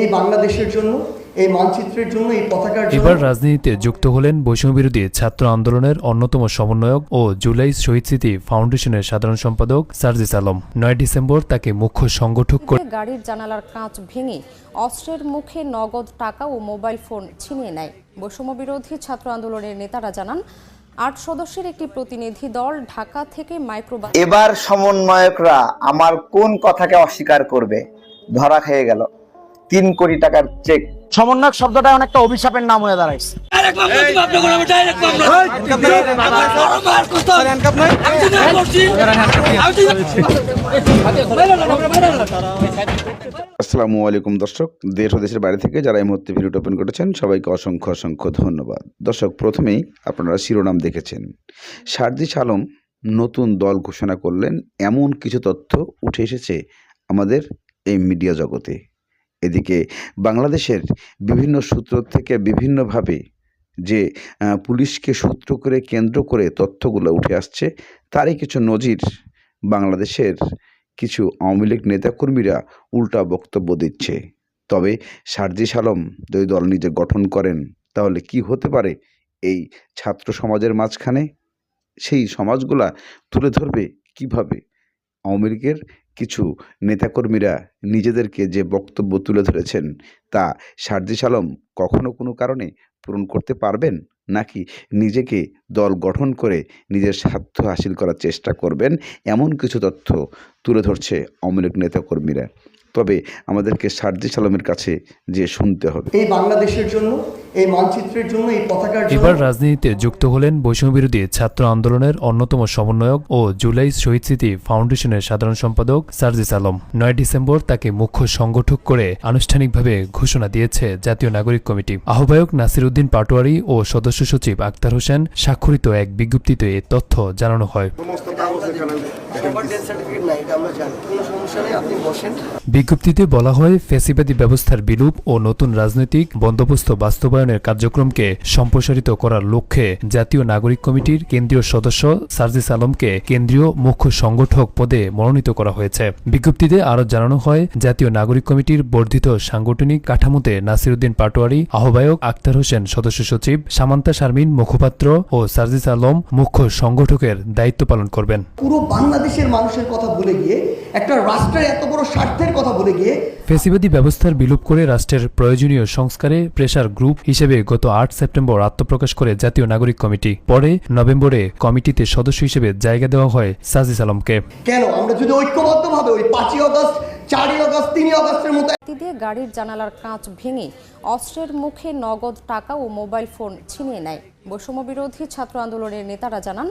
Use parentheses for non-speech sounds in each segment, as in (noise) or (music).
এই বাংলাদেশের জন্য এই মানচিত্রের জন্য এই পতাকার জন্য। এবার রাজনীতিতে যুক্ত হলেন বৈষম্যবিরোধী ছাত্র আন্দোলনের অন্যতম সমন্বয়ক ও জুলাই শহীদ স্মৃতি ফাউন্ডেশনের সাধারণ সম্পাদক সার্জিস আলম। নয় ডিসেম্বর তাকে মুখ্য সংগঠক করে গাড়ির জানালার কাঁচ ভেঙে অস্ত্রের মুখে নগদ টাকা ও মোবাইল ফোন ছিনিয়ে নেয়। বৈষম্য বিরোধী ছাত্র আন্দোলনের নেতারা জানান আট সদস্যের একটি প্রতিনিধি দল ঢাকা থেকে মাইক্রোবাস এবার সমন্বয়করা আমার কোন কথাকে অস্বীকার করবে? ধরা খেয়ে গেল। তিন কোটি টাকার চেক সমন্বয়ক শব্দটা অনেকটা অভিশাপের নাম হয়ে দাঁড়াইছে আসসালামু আলাইকুম দর্শক দেশ ও দেশের বাইরে থেকে যারা এই মুহূর্তে ভিডিওটা ওপেন করেছেন সবাইকে অসংখ্য অসংখ্য ধন্যবাদ দর্শক প্রথমেই আপনারা শিরোনাম দেখেছেন সার্জিস আলম নতুন দল ঘোষণা করলেন এমন কিছু তথ্য উঠে এসেছে আমাদের এই মিডিয়া জগতে এদিকে বাংলাদেশের বিভিন্ন সূত্র থেকে বিভিন্নভাবে যে পুলিশকে সূত্র করে কেন্দ্র করে তথ্যগুলো উঠে আসছে, তারই কিছু নজির বাংলাদেশের কিছু আওয়ামী লীগ নেতাকর্মীরা উল্টা বক্তব্য দিচ্ছে। তবে সার্জিস আলম যদি দল নিজে গঠন করেন, তাহলে কি হতে পারে এই ছাত্র সমাজের মাঝখানে? সেই সমাজগুলা তুলে ধরবে কীভাবে? আওয়ামী লীগের কিছু নেতাকর্মীরা নিজেদেরকে যে বক্তব্য তুলে ধরেছেন, তা সার্জিস আলম কখনো কোনো কারণে পূরণ করতে পারবেন? নাকি নিজেকে দল গঠন করে নিজের স্বার্থ হাসিল করার চেষ্টা করবেন? এমন কিছু তথ্য তুলে ধরছে আওয়ামী লীগ নেতাকর্মীরা। তবে আমাদেরকে সার্জিস আলমের কাছে যে শুনতে হবে। এই বাংলাদেশের জন্য এই মানচিত্রের জন্য এই পতাকার জন্য এবার রাজনীতিতে যুক্ত হলেন বৈষম্যবিরোধী ছাত্র আন্দোলনের অন্যতম সমন্বয়ক ও জুলাই শহীদ স্মৃতি ফাউন্ডেশনের সাধারণ সম্পাদক সার্জিস আলম নয় ডিসেম্বর তাকে মুখ্য সংগঠক করে আনুষ্ঠানিকভাবে ঘোষণা দিয়েছে জাতীয় নাগরিক কমিটি। আহ্বায়ক নাসির উদ্দিন পাটোয়ারি ও সদস্য সচিব আক্তার হোসেন স্বাক্ষরিত এক বিজ্ঞপ্তিতে এ তথ্য জানানো হয়। বিজ্ঞপ্তিতে বলা হয়, ফ্যাসিবাদী ব্যবস্থার বিলুপ ও নতুন রাজনৈতিক বন্দোবস্ত বাস্তবায়নের কার্যক্রমকে সম্প্রসারিত করার লক্ষ্যে জাতীয় নাগরিক কমিটির কেন্দ্রীয় সদস্য সার্জিস আলমকে কেন্দ্রীয় মুখ্য সংগঠক পদে মনোনীত করা হয়েছে। বিজ্ঞপ্তিতে আরও জানানো হয়, জাতীয় নাগরিক কমিটির বর্ধিত সাংগঠনিক কাঠামোতে নাসিরুদ্দিন পাটোয়ারি, আহ্বায়ক আক্তার হোসেন সদস্য সচিব, সামান্তা শারমিন মুখপাত্র ও সার্জিস আলম মুখ্য সংগঠকের দায়িত্ব পালন করবেন। পুরো বাংলাদেশের মানুষের কথা ভুলে গিয়ে একটা রাষ্ট্রের এত বড় স্বার্থের কথা ভুলে গিয়ে ফেসিবাদী ব্যবস্থার বিলোপ করে রাষ্ট্রের প্রয়োজনীয় সংস্কারে প্রেসার গ্রুপ হিসেবে গত আট সেপ্টেম্বর আত্মপ্রকাশ করে জাতীয় নাগরিক কমিটি। পরে নভেম্বরে কমিটিতে সদস্য হিসেবে জায়গা দেওয়া হয় সাজিস আলমকে। কেন? আমরা যদি ঐক্যবদ্ধভাবে ওই পাঁচই অগস্ট চারই অগস্ট তিনই অগস্টের মতো দিয়ে গাড়ির জানালার কাঁচ ভেঙে অস্ত্রের মুখে নগদ টাকা ও মোবাইল ফোন ছিনিয়ে নেয়। বৈষম্য বিরোধী ছাত্র আন্দোলনের নেতারা জানান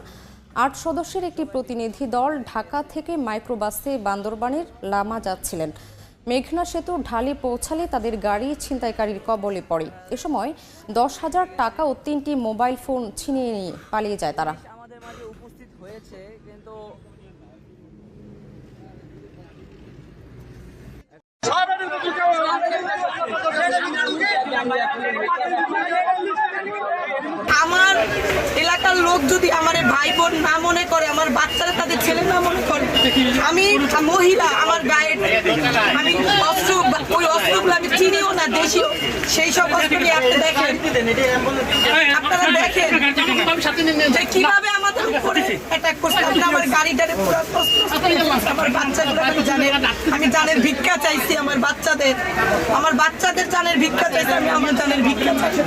আট সদস্যের একটি প্রতিনিধি দল ঢাকা থেকে মাইক্রোবাসে বান্দরবানের লামা যাচ্ছিলেন। মেঘনা সেতু ঢালে পৌঁছালে তাদের গাড়ি ছিনতাইকারীর কবলে পড়ে। এ সময় দশ হাজার টাকা ও তিনটি মোবাইল ফোন ছিনিয়ে নিয়ে পালিয়ে যায় তারা। আমাদের মাঝে উপস্থিত হয়েছে কিন্তু আমার এলাকার লোক যদি আমার ভাই বোন না মনে করে, আমার বাচ্চারা তাদের ছেলে না মনে করে, আমি মহিলা, আমার গায়ে আমি অস্ত্র ওই অস্ত্রগুলো আমি চিনিও না দেশিও সেই সব অস্ত্র আপনি দেখেন আমি জানের ভিক্ষা চাইছি আমার বাচ্চাদের আমার বাচ্চাদের জানের ভিক্ষা চাইছি আমি আমার জানের ভিক্ষা চাইছি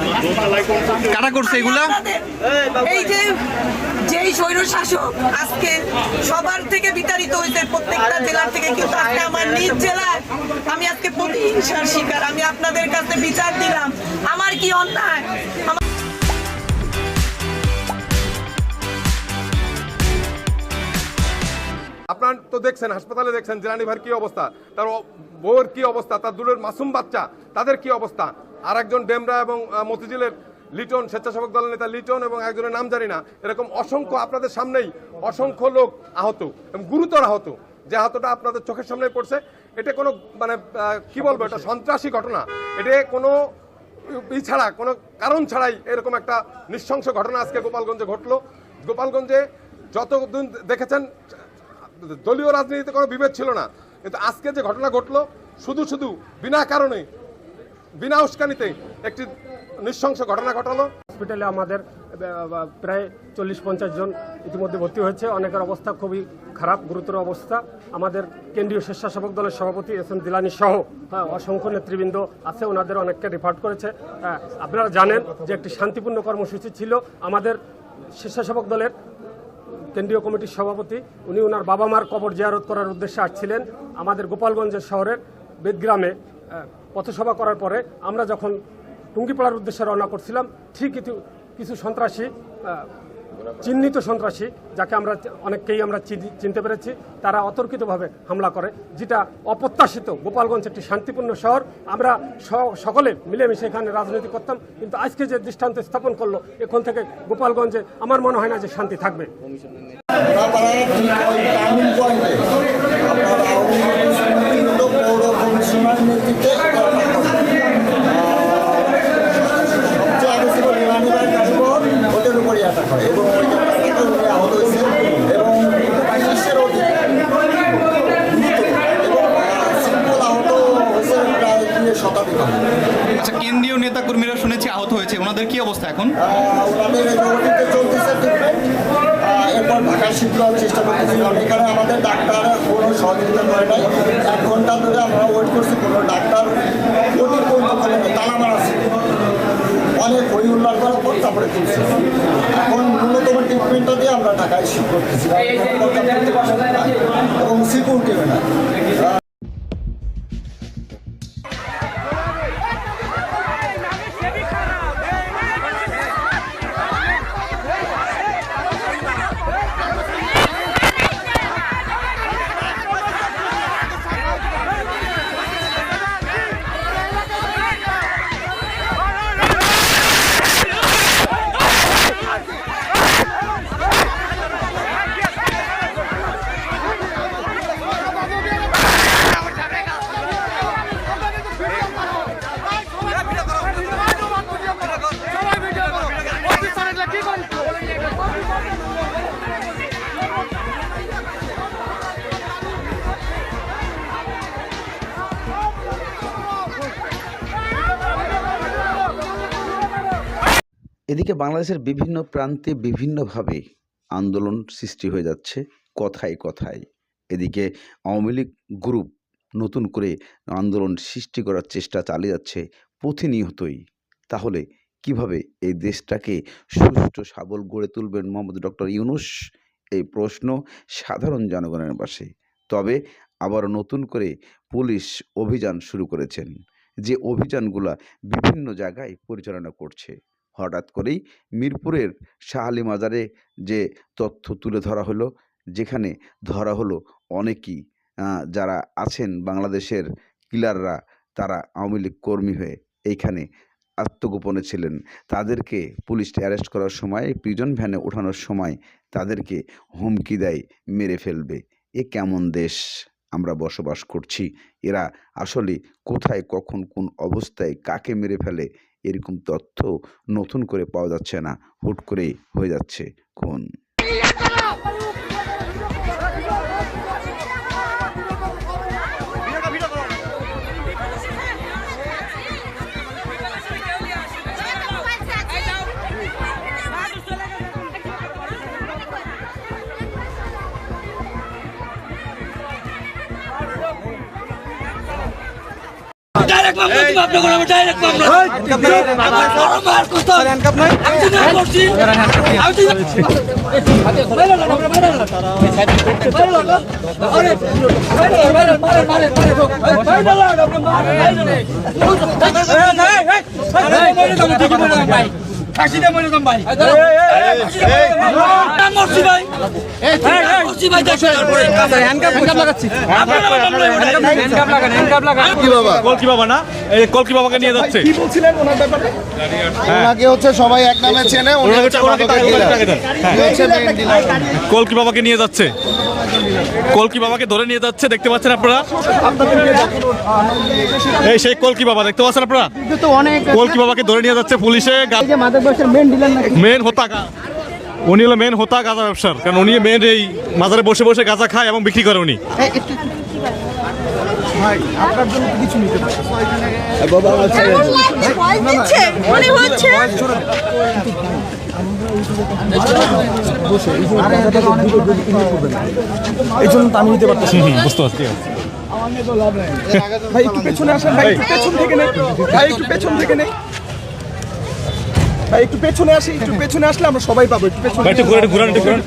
এই যে, যেই স্বৈর শাসক আজকে সবার থেকে বিতাড়িত হয়েছে, প্রত্যেকটা জেলার থেকে, কিন্তু আজকে আমার নিজ জেলায় আমি আজকে প্রতিহিংসার শিকার। আমি আপনাদের কাছে বিচার দিলাম। কি অন্যায়? আপনার তো দেখছেন, হাসপাতালে দেখছেন জিরানি ভাইয়ের কি অবস্থা? তার বউয়ের কি অবস্থা? তার দূরের মাসুম বাচ্চা, তাদের কি অবস্থা? আর একজন ডেমরা এবং মতিঝিলের লিটন, স্বেচ্ছাসেবক দলের নেতা লিটন এবং একজনের নাম জানি না। এরকম অসংখ্য আপনাদের সামনেই অসংখ্য লোক আহত এবং গুরুতর আহত, যে আহতটা আপনাদের চোখের সামনে পড়ছে। এটা কোনো মানে কি বলব, এটা সন্ত্রাসী ঘটনা। এটা কোনো ছাড়া, কোনো কারণ ছাড়াই এরকম একটা নৃশংস ঘটনা আজকে গোপালগঞ্জে ঘটলো। গোপালগঞ্জে যতদিন দেখেছেন, দলীয় রাজনীতিতে কোনো বিভেদ ছিল না। কিন্তু আজকে যে ঘটনা ঘটলো, শুধু শুধু বিনা কারণে, বিনা উস্কানিতে একটি নৃশংস ঘটনা ঘটালো। হসপিটালে আমাদের প্রায় চল্লিশ পঞ্চাশ জন ইতিমধ্যে ভর্তি হয়েছে। অনেকের অবস্থা খুবই খারাপ গুরুতর অবস্থা। আমাদের কেন্দ্রীয় স্বেচ্ছাসেবক দলের সভাপতি এস এম দিলানি সহ হ্যাঁ, অসংখ্য নেতৃবৃন্দ আছে। ওনাদের অনেককে রিফার্ট করেছে। হ্যাঁ, আপনারা জানেন যে একটি শান্তিপূর্ণ কর্মসূচি ছিল। আমাদের স্বেচ্ছাসেবক দলের কেন্দ্রীয় কমিটির সভাপতি উনি ওনার বাবা মার কবর জিয়ারত করার উদ্দেশ্যে আসছিলেন। আমাদের গোপালগঞ্জের শহরের বেদগ্রামে পথসভা করার পরে আমরা যখন টুঙ্গিপাড়ার উদ্দেশ্যে রওনা করছিলাম। ঠিক কিছু কিছু সন্ত্রাসী চিহ্নিত সন্ত্রাসী, যাকে আমরা অনেককেই আমরা চিনি- চিনতে পেরেছি, তারা অতর্কিতভাবে হামলা করে, যেটা অপ্রত্যাশিত গোপালগঞ্জ একটি শান্তিপূর্ণ শহর। আমরা সকলে মিলেমিশে এখানে রাজনীতি করতাম, কিন্তু আজকে যে দৃষ্টান্ত স্থাপন করল, এখন থেকে গোপালগঞ্জে আমার মনে হয় না যে শান্তি থাকবে পয়েন্টে আপনার আওয়ামী লীগের সমর্থিত পৌর কমিশনার নেতৃত্বে সবচেয়ে আগে ছিল রিমান্ডিবার কাজীবর ওদের উপরই অ্যাটাক হয় এবং ওই জায়গাটাতে উনি আহত হয়েছেন এবং পুলিশের অধীনে এবং সিম্পল আহত হয়েছে শতাধিক আচ্ছা কেন্দ্রীয় নেতা কর্মীরা শুনেছি আহত হয়েছে। ওনাদের কি অবস্থা এখন? ওনাদের এই চলতেছে এরপর ঢাকায় শিফট করার চেষ্টা করতেছিলাম এখানে আমাদের ডাক্তার কোনো সহযোগিতা করে নাই। এক ঘণ্টা ধরে আমরা ওয়েট করছি কোনো ডাক্তার ওটির পর্যন্ত করে নাই। তালা মারা অনেক হই উল্লার করার পর তারপরে তুলছি এখন ন্যূনতম ট্রিটমেন্টটা দিয়ে আমরা ঢাকায় শিফট করতেছি। এবং সিকিউরিটি না এদিকে বাংলাদেশের বিভিন্ন প্রান্তে বিভিন্নভাবে আন্দোলন সৃষ্টি হয়ে যাচ্ছে, কথায় কথায়। এদিকে আওয়ামী লীগ গ্রুপ নতুন করে আন্দোলন সৃষ্টি করার চেষ্টা চালিয়ে যাচ্ছে প্রতিনিয়তই। তাহলে কীভাবে এই দেশটাকে সুষ্ঠু সাবল গড়ে তুলবেন মোহাম্মদ ডক্টর ইউনুস? এই প্রশ্ন সাধারণ জনগণের পাশে। তবে আবার নতুন করে পুলিশ অভিযান শুরু করেছেন, যে অভিযানগুলা বিভিন্ন জায়গায় পরিচালনা করছে। হঠাৎ করেই মিরপুরের শাহ আলী মাজারে যে তথ্য তুলে ধরা হলো, যেখানে ধরা হলো অনেকেই যারা আছেন বাংলাদেশের কিলাররা, তারা আওয়ামী লীগ কর্মী হয়ে এইখানে আত্মগোপনে ছিলেন। তাদেরকে পুলিশ অ্যারেস্ট করার সময়, প্রিজন ভ্যানে ওঠানোর সময় তাদেরকে হুমকি দেয়, মেরে ফেলবে। এ কেমন দেশ আমরা বসবাস করছি? এরা আসলে কোথায়, কখন, কোন অবস্থায়, কাকে মেরে ফেলে এরকম তথ্য নতুন করে পাওয়া যাচ্ছে না হুট করেই হয়ে যাচ্ছে খুন। ডাইরেক্ট মামলা দিব আপনাকে আমি ডাইরেক্ট মামলা আমার বড় মার কথা আমি তো না করছি আমি তো বাইরে লাগা বাইরে লাগা আরে বাইরে বাইরে মারে মারে মারে বাইরে লাগা বাইরে লাগা কলকি বাবা না এই কলকি বাবাকে নিয়ে যাচ্ছে ওনাকে হচ্ছে সবাই এক নামে চেনে হচ্ছে বাবাকে নিয়ে যাচ্ছে কলকি বাবাকে ধরে নিয়ে যাচ্ছে দেখতে পাচ্ছেন আপনারা? এই সেই কলকি বাবা দেখতে পাচ্ছেন আপনারা? কলকি বাবাকে ধরে নিয়ে যাচ্ছে পুলিশে মেন হোতাকা উনি হলো মেন হোতা গাঁজা ব্যবসার কারণ উনি মেন এই মাজারে বসে বসে গাঁজা খায় এবং বিক্রি করে উনি। হচ্ছে এই জন্য আমি নিতে পারতেছি বুঝতে পারছি। ভাই একটু পেছনে আসেন ভাই একটু পেছন থেকে নেই। ভাই একটু পেছন থেকে নেই। ভাই একটু পেছনে আসি একটু পেছনে আসলে আমরা সবাই পাবো একটু পেছনে ভাই, একটু ঘুরান ঘুরান একটু ঘুরান।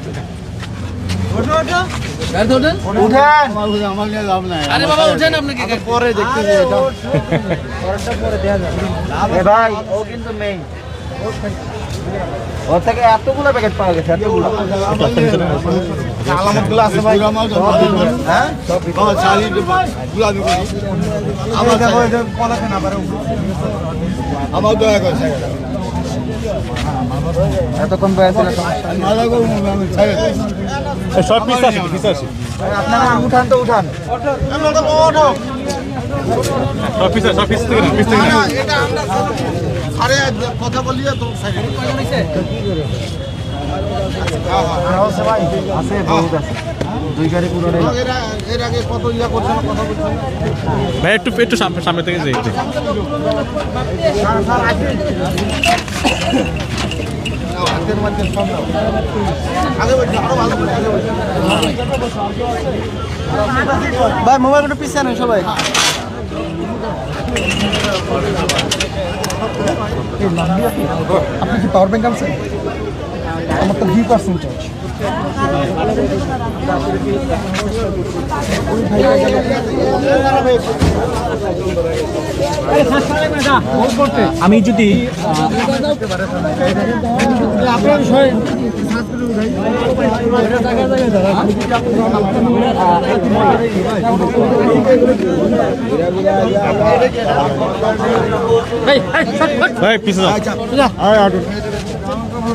ভাই। ও কিন্তু মেইন ওর থেকে এতগুলো প্যাকেট পাওয়া গেছে এতগুলো। আলামত আছে ভাই। হ্যাঁ? আমার দয়া এতক্ষণ সব পিস পিস আপনারা উঠান তো উঠান। সব পিস সব পিস থেকে পিস থেকে নেন। আরে কথা বলি তো আছে বহুত আছে। দুই গাড়ি পুরো এর আগে কত ইয়া করছেন কথা বলছেন ভাই একটু একটু সামনে সামনে থেকে যাই ভাই মোবাইলটা পিছিয়ে নেই সবাই। আপনি কি পাওয়ার ব্যাংক আনছেন? আমার তো ভি চার্জ। আমি যদি ভাই পিছে যাও। এই, আমার এখানে থেকে খারাপ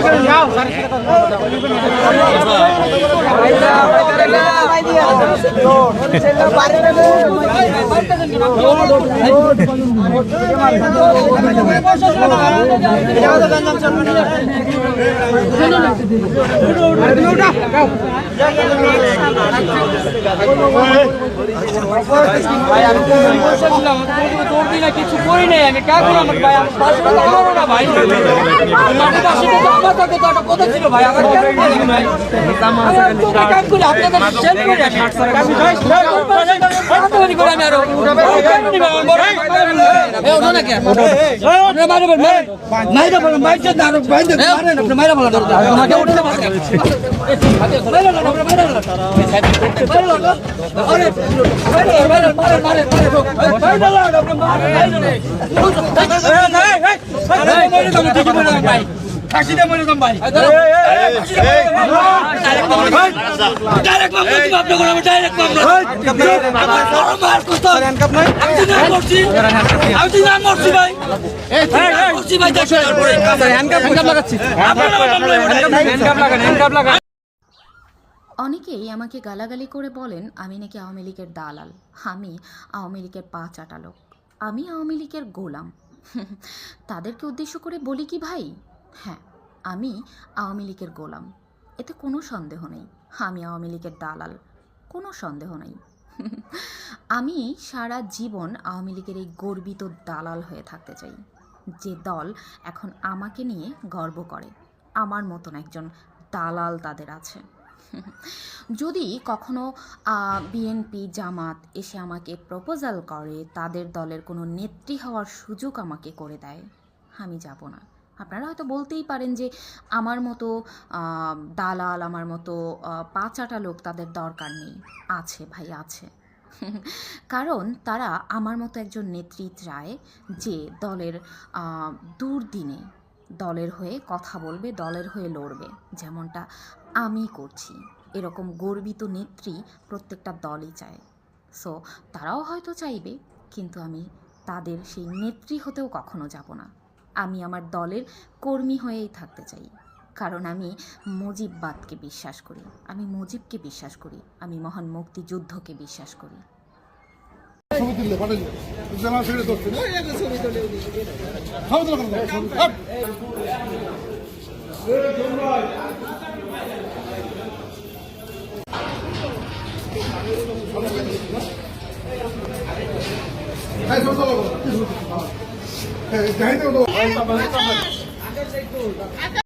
যাও কিছু করি নাই আমি কাজ করলাম ভাই আমার না ভাই। আমার পাঁচশো টাকা আমার তো কথা ছিল ভাই আমার আমার করি আপনাদের সেল করি। ভাই ফাঁসি দে ভাই ডাইরেক্ট মামলা। দিব আপনি করে আমি ডাইরেক্ট মামলা। আমার বড় মার কত আমি তো নাম করছি। আমি তো নাম করছি ভাই। করছি ভাই দেখো হ্যান্ডকাপ হ্যান্ডকাপ লাগাচ্ছি। হ্যান্ডকাপ লাগান হ্যান্ডকাপ লাগান। অনেকেই আমাকে গালাগালি করে বলেন আমি নাকি আওয়ামী লীগের দালাল। আমি আওয়ামী লীগের পা চাটালোক আমি আওয়ামী লীগের গোলাম। (laughs) তাদেরকে উদ্দেশ্য করে বলি কি ভাই? হ্যাঁ আমি আওয়ামী লীগের গোলাম। এতে কোনো সন্দেহ নেই। আমি আওয়ামী লীগের দালাল, কোনো সন্দেহ নেই। (laughs) আমি সারা জীবন আওয়ামী লীগের এই গর্বিত দালাল হয়ে থাকতে চাই। যে দল এখন আমাকে নিয়ে গর্ব করে, আমার মতন একজন দালাল তাদের আছে। (laughs) যদি কখনো বিএনপি জামাত এসে আমাকে প্রপোজাল করে, তাদের দলের কোনো নেত্রী হওয়ার সুযোগ আমাকে করে দেয়, আমি যাব না। আপনারা হয়তো বলতেই পারেন যে আমার মতো দালাল, আমার মতো পাঁচাটা লোক তাদের দরকার নেই। আছে ভাই, আছে। (laughs) কারণ তারা আমার মতো একজন নেত্রী চায় যে দলের দুর্দিনে দলের হয়ে কথা বলবে, দলের হয়ে লড়বে। যেমনটা আমি করছি। এরকম গর্বিত নেত্রী প্রত্যেকটা দলই চায়। সো, তারাও হয়তো চাইবে, কিন্তু আমি তাদের সেই নেত্রী হতেও কখনো যাব না। আমি আমার দলের কর্মী হয়েই থাকতে চাই। কারণ আমি মুজিববাদকে বিশ্বাস করি, আমি মুজিবকে বিশ্বাস করি, আমি মহান মুক্তিযুদ্ধকে বিশ্বাস করি। ఎంత